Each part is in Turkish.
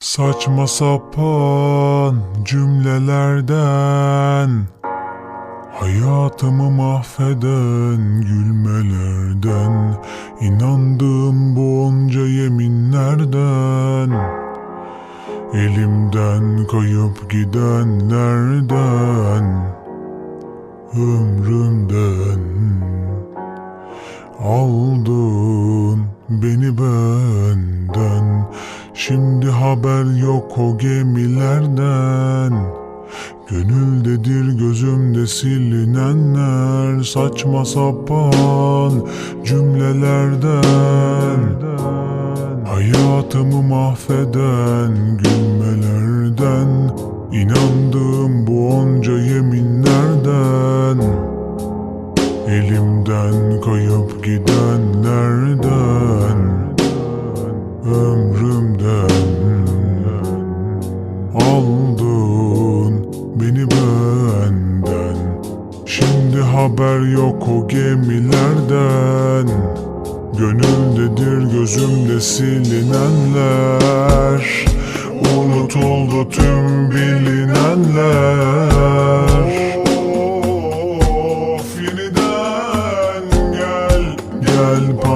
Saçma sapan cümlelerden Hayatımı mahveden gülmelerden inandığım bu onca yeminlerden Elimden kayıp gidenlerden Ömrümden Aldın beni benden Şimdi haber yok o gemilerden. Gönüldedir gözümde silinenler Saçma sapan cümlelerden. Hayatımı mahveden gülmelerden İnandığım bu Ömrümden Aldın beni benden. Şimdi haber yok o gemilerden. Gönüldedir gözümde silinenler. Unutuldu tüm bilinenler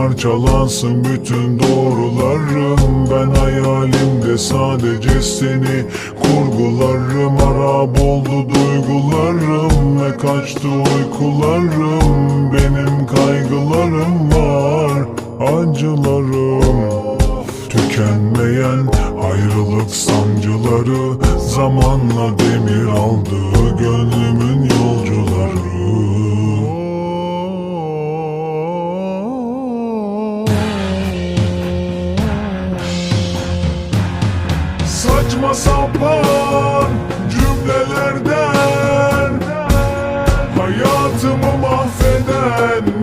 parçalansın bütün doğrularım. Ben hayalimde sadece seni kurgularım. Harap oldu duygularım ve kaçtı uykularım. Benim kaygılarım var acılarım. Tükenmeyen ayrılık sancıları Zamanla demir aldı gönlümün Saçma sapan cümlelerden Hayatımı mahveden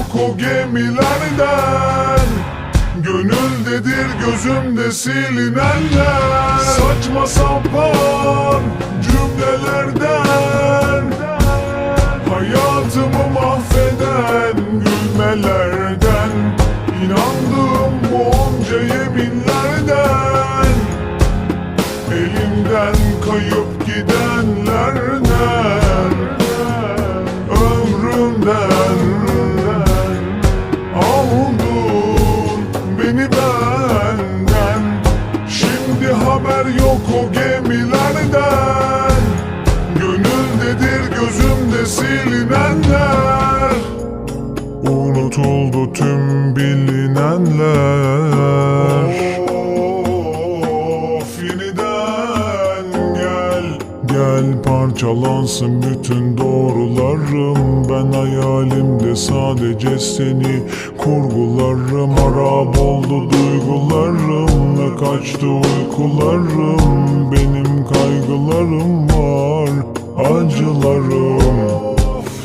haber yok o gemilerden Gönüldedir gözümde silinenler Saçma sapan cümlelerden yok o gemilerden. Gönüldedir gözümde silinenler. Unutuldu tüm bilinenler. Of yeniden gel. Gel parçalansın bütün doğrularım Ben hayalimde sadece seni. Kurgularım Harap oldu duygularım ve kaçtı uykularım. Benim kaygılarım var acılarım.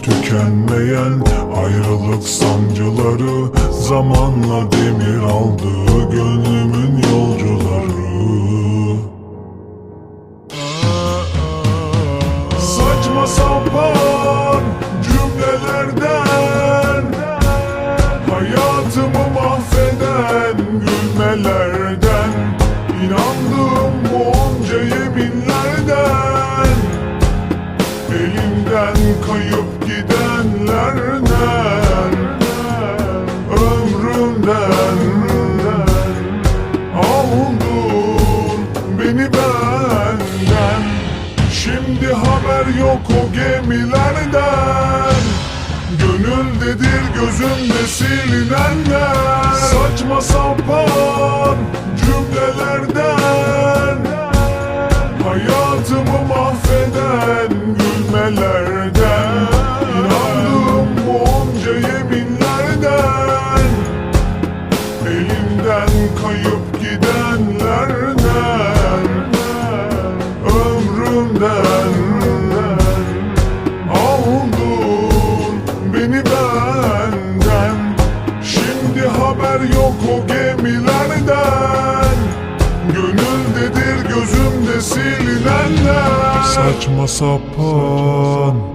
Tükenmeyen ayrılık sancıları Zamanla demir aldı gönlümün yolcuları İnandığım bu onca yeminlerden Elimden kayıp gidenlerden Ömrümden Aldın beni benden. Şimdi haber yok o gemilerden. Gönüldedir gözümde silinenler. Saçma sapan cümlelerden Gönüldedir gözümde silinenler Saçma sapan